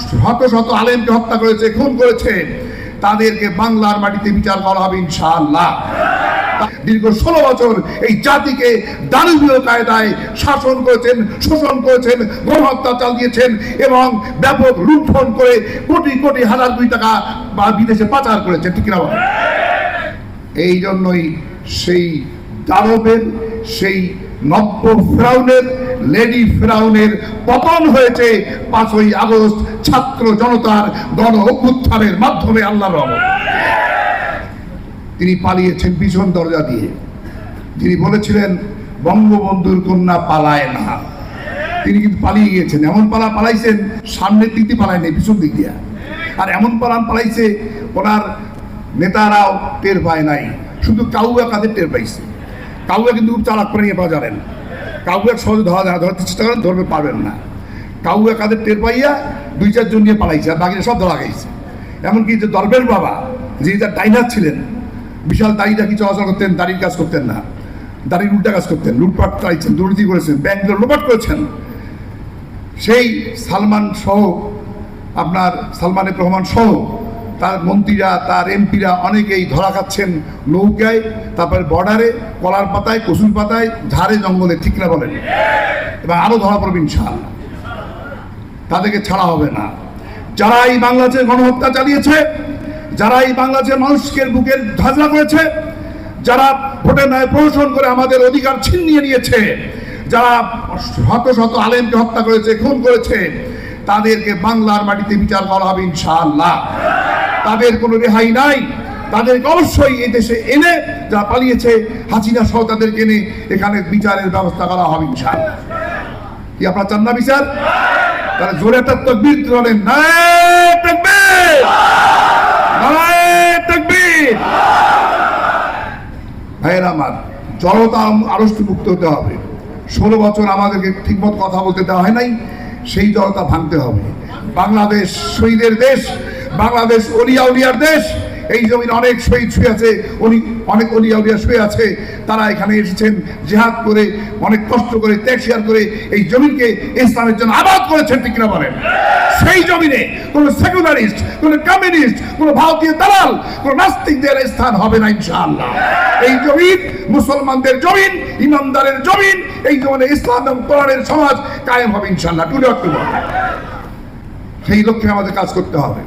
শত শত আলেমকে হত্যা করেছে, খুন করেছে তাদেরকে বাংলার মাটিতে বিচার করা হবে ইনশাআল্লাহ দীর্ঘ ষোলো বছর এই জাতিকে দানবীয় কায়দায় শাসন করেছেন, শোষণ করেছেন গণহত্যা চালিয়েছেন এবং ব্যাপক লুণ্ঠন করে কোটি কোটি হাজার কোটি টাকা বা বিদেশে পাচার করেছেন, ঠিক বলেন? এই জন্যই সেই দানবের সেই নব্য ফেরাউনের লেডি ফেরাউনের পতন হয়েছে পাঁচই আগস্ট ছাত্র জনতার গণ অভ্যুত্থানের মাধ্যমে আল্লাহ রহমত। তিনি পালিয়েছেন পিছন দরজা দিয়ে। যিনি বলেছিলেন, বঙ্গবন্ধুর কন্যা পালায় না। তিনি কিন্তু পালিয়ে গিয়েছেন। এমন পালা পালাইছেন, সামনের দিক দিয়ে পালায় নেই, পিছন দিক দিয়ে। আর এমন পালান পালাইছে, ওনার নেতারাও টের পায় নাই। শুধু কাউয়া কাদের টের পাইছে? কাউয়া কিন্তু খুব চালাক নিয়ে পাওয়া জানেন। কাউয়া সহজে ধরা যায় ধরতে চেষ্টা করেন, ধরবে, পারবেন না। কাউয়া কাদের টের পাইয়া দুই চারজন নিয়ে পালাইছে, আর বাকিরা সব ধরা গেছে এমনকি যে দরবের বাবা, যিনি তার ডাইনার ছিলেন, বিশাল দাড়িটা কি চলাচল করতেন, দাড়ির কাজ করতেন না। দাড়ির উল্টা কাজ করতেন, লুটপাট চাইছেন দুর্নীতি করেছেন, ব্যাংকগুলো লোপাট করেছেন। সেই সালমান সহ, আপনার সালমানের রহমান সহ তার মন্ত্রীরা, তার এমপিরা অনেকেই ধরা খাচ্ছেন নৌকায়, তারপরে বর্ডারে, কলার পাতায়, কসুর পাতায়, ঝাড়ে জঙ্গলে, ঠিক না বলেন? এবং আরও ধরা পড়বে ইনশাআল্লাহ। তাদেরকে ছাড়া হবে না। যারা এই বাংলাদেশের গণহত্যা চালিয়েছে যারা এই বাংলাদেশের মানুষকে বুকের ধাজনা করেছে, যারা ভোটের ন্যায় প্রহসন করে আমাদের অধিকার ছিনিয়ে নিয়েছে, যারা শত শত আলেমকে হত্যা করেছে, খুন করেছে, তাদেরকে বাংলার মাটিতে বিচার করা হবে ইনশাআল্লাহ। তাদের কোনো রেহাই নাই। তাদেরকে অবশ্যই এই দেশে এনে যারা পালিয়েছে হাসিনা সহ তাদেরকে এনে এখানে বিচারের ব্যবস্থা করা হবে, ইনশাআল্লাহ। কি আপনার চান না বিচার? তাহলে জোরে একটা তকবীর তাকবীর! ভাইয়েরা আমার, জনতা আড়ষ্ট মুক্ত হতে হবে। ষোলো বছর আমাদেরকে ঠিকমতো কথা বলতে দেওয়া হয় নাই, সেই ভাঙতে হবে। বাংলাদেশ শহীদের দেশ বাংলাদেশ অলিয়া উলিয়ার দেশ। এই জমিনে অনেক শহীদ শুয়ে আছে উনি অনেক অলিয়া উলিয়া শুয়ে আছে। তারা এখানে এসেছেন জেহাদ করে, অনেক কষ্ট করে, ত্যাগ শেয়ার করে এই জমিনকে ইসলামের জন্য আবাদ করেছেন, ঠিক কিনা বলেন? সেই জমিনে কোনো সেকুলারিস্ট, কোনো কমিউনিস্ট, কোনো ভারতীয় দালাল, কোনো নাস্তিকদের স্থান হবে না, ইনশাআল্লাহ। এই জমিন, মুসলমানদের জমিন, ইমানদারের জমিন, এই জমিনে ইসলাম এবং কোরআনের সমাজ কায়েম হবে, ইনশাআল্লাহ। Today October. সেই লক্ষ্যে আমাদের কাজ করতে হবে।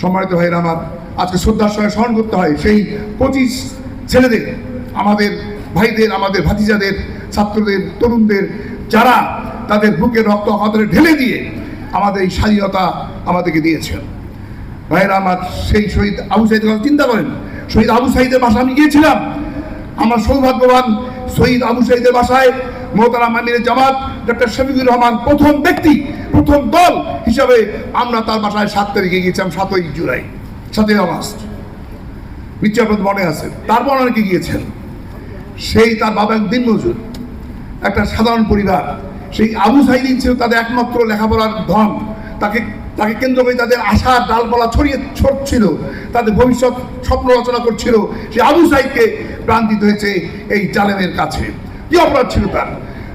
সম্মানিত ভাইরা আমার আজকে শ্রদ্ধার সঙ্গে স্মরণ করতে হয় সেই পঁচিশ ছেলেদের, আমাদের ভাইদের, আমাদের ভাতিজাদের, ছাত্রদের, তরুণদের, যারা তাদের বুকে রক্ত আমাদের ঢেলে দিয়ে আমাদের এই স্বাধীনতা আমাদেরকে দিয়েছেন। ভাইরা আমার সেই শহীদ আবু সাইদের কথা চিন্তা করেন। শহীদ আবু সাইদের বাসা আমি গিয়েছিলাম। আমার সৌভাগ্যবান শহীদ আবু সাইদের বাসায় মোহতারা মামিনের জামাত ডক্টর শফিকুর রহমান প্রথম ব্যক্তি, প্রথম দল হিসাবে আমরা তার বাসায় সাত তারিখে গিয়েছিলাম, সাতই জুলাই, সাতই আগস্ট। নিশ্চয় মনে আছে, তারপর অনেকে গিয়েছেন। সেই তার বাবা দিন মজুর একটা সাধারণ পরিবার। সেই আবু সাইদিন ছিল তাদের একমাত্র লেখাপড়ার ধন। তাকে তাকে কেন্দ্র করে তাদের আশার ডালপালা ছড়িয়ে ছড়ছিল, তাদের ভবিষ্যৎ স্বপ্ন রচনা করছিল। সে আবু সাইদকে প্রাণ দিতে হয়েছে এই জালেমের কাছে। কি অপরাধ ছিল তার?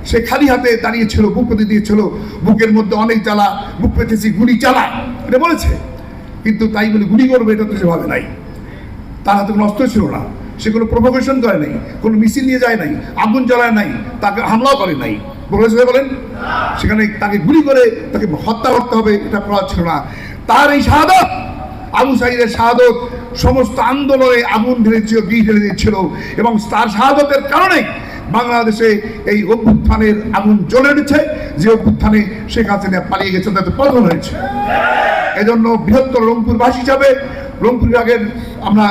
সে খালি হাতে দাঁড়িয়েছিল, বুক পেতে দিয়েছিল, বুকের মধ্যে অনেক জ্বালা, বুক পেতেছি গুলি চালা। এটা বলেছে। কিন্তু তাই বলে গুলি করবে, এটা তো সে ভাবে নাই। তার হাতে কোনো অস্ত্র ছিল না। সে কোনো প্রভোকেশন করে নাই, কোনো মিছিল নিয়ে যায় নাই, আগুন জ্বালায় নাই, তাকে হামলাও করে নাই। বলেছে বলেন? সেখানে তাকে গুলি করে তাকে হত্যা করতে হবে, এটা করা ছিল না। তার এই শাহাদত, আবু সাইদের শাহাদত সমস্ত আন্দোলনে আগুন ঢেলে দিচ্ছিল বিষ ঢেলে দিচ্ছিল এবং তার শাহাদতের কারণে বাংলাদেশে এই অভ্যুত্থানের আগুন জ্বলে উঠেছে যে অভ্যুত্থানে শেখ হাসিনা পালিয়ে গেছে তাতে পতন হয়েছে। এজন্য বৃহত্তর রংপুরবাসী হিসাবে রংপুর বিভাগের আমরা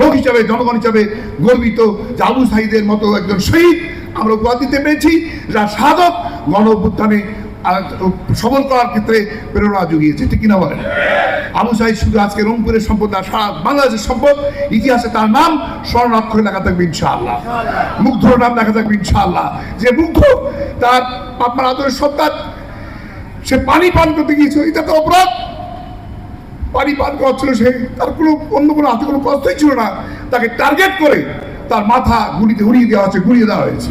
লোক হিসাবে, জনগণ হিসাবে গর্বিত যে আবু সাহিদের মতো একজন শহীদ আমরা উপাধিতে পেয়েছি যা সাধক গণ অভ্যুত্থানে সবল করার ক্ষেত্রে প্রেরণা জুগিয়েছে, ঠিক কিনা বলেন? আবু সাইদ শুধু আজকে রংপুরের সম্পদ না, সারা বাংলাদেশের সম্পদ, ইতিহাসে তার নাম স্মরণ অক্ষরে লেখা থাকবে ইনশাআল্লাহ। মুগ্ধর নাম লেখা থাকবে ইনশাআল্লাহ। যে মুগ্ধ তার আপনার আদরের সন্তান, সে পানি পান করতে গিয়েছিল, এটা তো অপরাধ। পানি পান করাচ্ছিল সে, তার কোনো, অন্য কোনো হাতে কোনো কষ্টই ছিল না। তাকে টার্গেট করে তার মাথা গুলিতে উড়িয়ে দেওয়া হয়েছে, গুলিয়ে দেওয়া হয়েছে।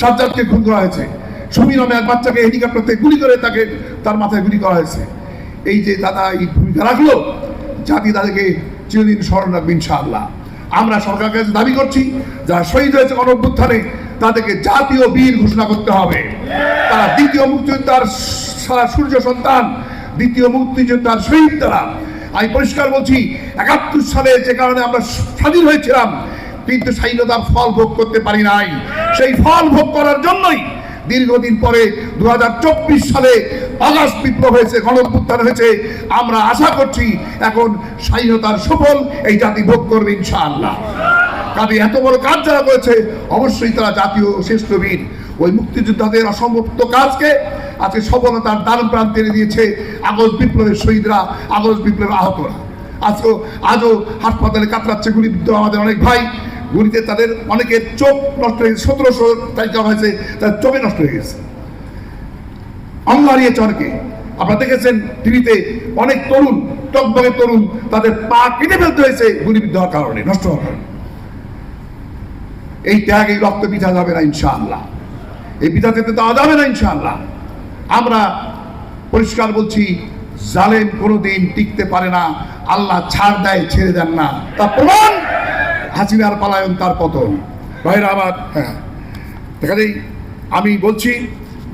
সাজ্জাদকে খুন করা হয়েছে। সুমি নামে এক বাচ্চাকে হেলিকপ্টার থেকে গুলি করে তাকে তার মাথায় গুলি করা হয়েছে। এই যে দাদা, এই ভূমিকা রাখল জাতি তাদেরকে চিরদিন স্মরণ রাখবে ইনশাআল্লাহ। আমরা সরকারের কাছে দাবি করছি, যারা শহীদ হয়েছে গণঅভ্যুত্থানে, তাদেরকে জাতীয় বীর ঘোষণা করতে হবে। তারা দ্বিতীয় মুক্তিযোদ্ধার সারা সূর্য সন্তান, দ্বিতীয় মুক্তিযোদ্ধার শহীদ তারা। আমি পরিষ্কার বলছি, একাত্তর সালে যে কারণে আমরা স্বাধীন হয়েছিলাম, কিন্তু স্বাধীনতার ফল ভোগ করতে পারি নাই। সেই ফল ভোগ করার জন্যই দীর্ঘদিন পরে দু সালে আগস্ট বিপ্লব হয়েছে, গণঅভ্যুত্থান হয়েছে। আমরা আশা করছি এখন স্বাধীনতার সফল এই জাতি ভোগ করবে ইনশাআল্লাহ। কাজে এত বড় কাজ যারা করেছে, অবশ্যই তারা জাতীয় শ্রেষ্ঠ বীর ওই মুক্তিযোদ্ধাদের অসমাপ্ত কাজকে আজকে সফলতার দান প্রান্তে এনে দিয়েছে আগস্ট বিপ্লবের শহীদরা, আগস্ট বিপ্লবের আহতরা। আজকেও আজও হাসপাতালে কাতরাচ্ছে গুলিবিদ্ধ আমাদের অনেক ভাই। গুলিতে তাদের অনেকের চোখ নষ্ট হয়ে গেছে, সতেরোশো তারিখ হয়েছে তার চোখে নষ্ট হয়ে গেছে। অঙ্গ হারিয়েছে অনেকে আপনারা দেখেছেন টিভিতে অনেক তরুণ, টকবগে তরুণ, তাদের পা কেটে ফেলতে হয়েছে গুলিবিদ্ধ হওয়ার কারণে, নষ্ট হওয়ার কারণে। এই ত্যাগ এই রক্ত পিঠা যাবে না ইনশাআল্লাহ। এই পিঠা যেতে দেওয়া যাবে না ইনশাআল্লাহ। আমরা পরিষ্কার বলছি, জালেম কোনোদিন টিকতে পারে না, আল্লাহ ছাড় দেয়, ছেড়ে দেন না। তা প্রমাণ হাসিনার পালায়ন তার পতন। ভাইরা আমার হ্যাঁ। আমি বলছি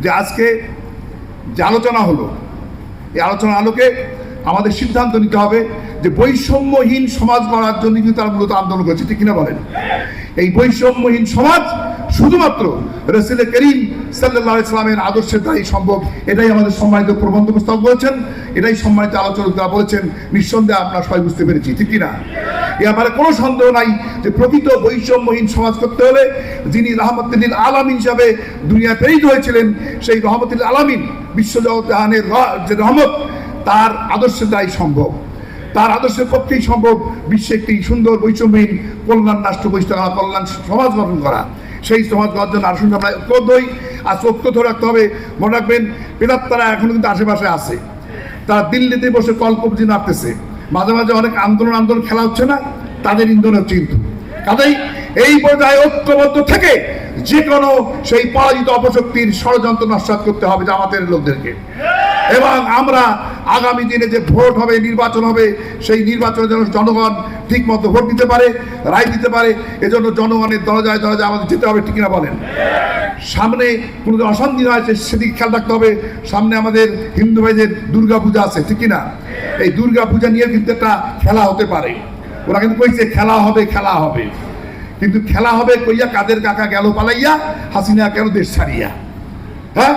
যে আজকে যে আলোচনা হলো, এই আলোচনার আলোকে আমাদের সিদ্ধান্ত নিতে হবে যে বৈষম্যহীন সমাজ গড়ার জন্য কিন্তু তারা মূলত আন্দোলন করেছে। ঠিক কিনা বলেন? এই বৈষম্যহীন সমাজ শুধুমাত্র রসুল করিম সাল্লাহ ইসলামের আদর্শের দ্বারাই সম্ভব। এটাই আমাদের সম্মানিত প্রবন্ধ পুস্তক বলেছেন। এটাই সম্মানিত আলোচকরা বলেছেন। নিঃসন্দেহে আপনারা সবাই বুঝতে পেরেছি, ঠিক কিনা? এ আমার কোনো সন্দেহ নাই যে প্রকৃত বৈষম্যহীন সমাজ করতে হলে যিনি রহমতুল্লিল আলামিন হিসাবে দুনিয়া প্রেরিত হয়েছিলেন, সেই রহমতুল্লিল আলামিন বিশ্বজগতানের যে রহমত, তার আদর্শের দ্বারাই সম্ভব। তার আদর্শের পক্ষেই সম্ভব বিশ্বে একটি সুন্দর বৈষম্যহীন কল্যাণ রাষ্ট্র বৈষ্ণব কল্যাণ সমাজ গঠন করা। সেই সমাজ করার জন্য আসুন আমরা ঐক্যবদ্ধই আর ঐক্য ধরে রাখতে হবে। মনে রাখবেন পেদাত্তারা এখনও কিন্তু আশেপাশে আছে। তারা দিল্লিতে বসে কল্পবজি নাড়তেছে। মাঝে মাঝে অনেক আন্দোলন আন্দোলন খেলা হচ্ছে না, তাদের ইন্ধন হচ্ছে কিন্তু কাজেই এই পর্যায়ে ঐক্যবদ্ধ থেকে যে কোনো সেই পরাজিত অপশক্তির ষড়যন্ত্র নস্বাত করতে হবে জামাতের লোকদেরকে। এবং আমরা আগামী দিনে যে ভোট হবে, নির্বাচন হবে, সেই নির্বাচনে যেন জনগণ ঠিক মতো ভোট দিতে পারে, রায় দিতে পারে, এজন্য জনগণের দরজায় দরজায় আমাদের যেতে হবে, ঠিক না বলেন? সামনে কোনো অশান্তি না আছে সেদিকে খেয়াল রাখতে হবে, সামনে আমাদের হিন্দু ভাইদের দুর্গা পূজা আছে, ঠিক না এই দুর্গা পূজা নিয়ে কিন্তু একটা খেলা হতে পারে। ওরা কিন্তু কইছে, খেলা হবে খেলা হবে। কিন্তু খেলা হবে কইয়া কাদের কাকা গেল পালাইয়া, হাসিনা কেন দেশ ছাড়িয়া? হ্যাঁ?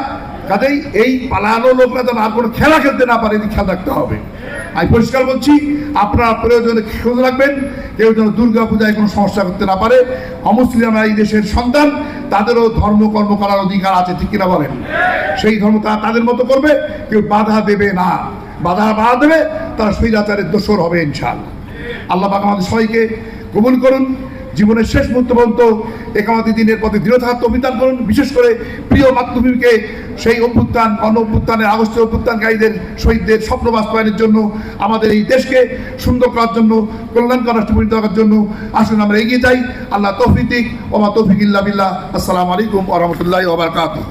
কাজেই এই পালানো লোকরা যেন আর কোনো খেলা খেলতে না পারে খেয়াল রাখতে হবে। আমি পরিষ্কার বলছি, আপনারা প্রয়োজনে খোঁজ রাখবেন, কেউ যেন দুর্গা পূজায় কোনো সমস্যা করতে না পারে। অমুসলিমরা এই দেশের সন্তান, তাদেরও ধর্ম, কর্ম করার অধিকার আছে, ঠিক কিনা বলেন? সেই ধর্ম তারা তাদের মতো করবে, কেউ বাধা দেবে না। বাধা বাধা দেবে, তারা স্বৈরাচারের দোষর হবে, ইনশাআল্লাহ। আল্লাহ পাক আমাদের সবাইকে কবুল করুন। জীবনের শেষ মুহূর্ত পর্যন্ত একামাতি দিনের পথে দৃঢ় থাকতে অভিযান করুন। বিশেষ করে প্রিয় মাতৃভূমিকে সেই অভ্যুত্থান, অন্য অভ্যুত্থানের, আগস্টের অভ্যুত্থানকারীদের শহীদদের স্বপ্ন বাস্তবায়নের জন্য, আমাদের এই দেশকে সুন্দর করার জন্য, কল্যাণকর রাষ্ট্র পরিণত করার জন্য আসুন আমরা এগিয়ে যাই। আল্লাহ তৌফিক ওমা তৌফিক ইল্লা বিল্লাহ। আসসালামু আলাইকুম ওরহমতুল্লাহ বারাকাতুহু।